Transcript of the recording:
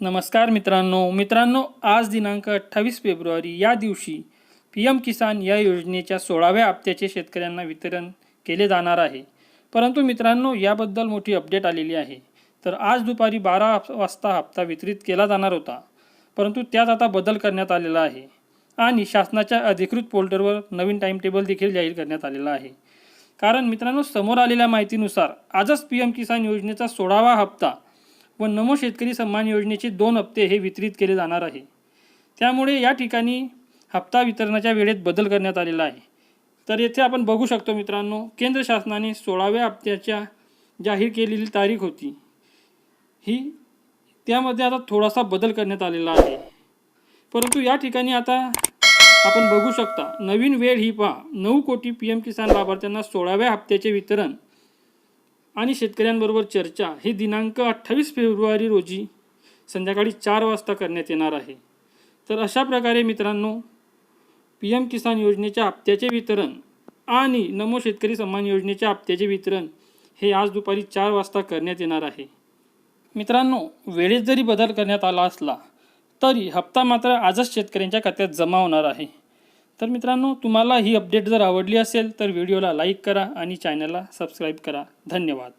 नमस्कार मित्रांनो. मित्रांनो आज दिनांक अठ्ठावीस फेब्रुवारी या दिवशी पी एम किसान या योजनेच्या सोळाव्या हप्त्याचे शेतकऱ्यांना वितरण केले जाणार आहे. परंतु मित्रांनो याबद्दल मोठी अपडेट आलेली आहे. तर आज दुपारी बारा वाजता हप्ता वितरित केला जाणार होता. परंतु त्यात आता बदल करण्यात आलेला आहे आणि शासनाच्या अधिकृत पोर्टलवर नवीन टाईम टेबल देखील जाहीर करण्यात आलेला आहे. कारण मित्रांनो समोर आलेल्या माहितीनुसार आजच पी एम किसान योजनेचा सोळावा हप्ता व नमो शेतकरी सन्मान योजनेचे दोन हप्ते हे वितरित केले जाणार आहे. त्यामुळे या ठिकाणी हप्ता वितरणाच्या वेळेत बदल करण्यात आलेला आहे. तर येथे आपण बघू शकतो मित्रांनो केंद्र शासनाने सोळाव्या हप्त्याच्या जाहीर केलेली तारीख होती. ही त्यामध्ये आता थोडासा बदल करण्यात आलेला आहे. परंतु या ठिकाणी आता आपण बघू शकता नवीन वेळ ही पहा. नऊ कोटी पी एम किसान लाभार्थ्यांना सोळाव्या हप्त्याचे वितरण आणि शेतकऱ्यांबरोबर चर्चा ही दिनांक अठ्ठावीस फेब्रुवारी रोजी संध्याकाळी चार वाजता करण्यात येणार आहे. तर अशा प्रकारे मित्रांनो पी एम किसान योजनेच्या हप्त्याचे वितरण आणि नमो शेतकरी सन्मान योजनेच्या हप्त्याचे वितरण हे आज दुपारी चार वाजता करण्यात येणार आहे. मित्रांनो वेळेत जरी बदल करण्यात आला असला तरी हप्ता मात्र आजच शेतकऱ्यांच्या खात्यात जमा होणार आहे. तर मित्रांनो तुम्हाला ही अपडेट जर आवडली असेल तर व्हिडिओला लाईक करा आणि चॅनलला सबस्क्राईब करा. धन्यवाद.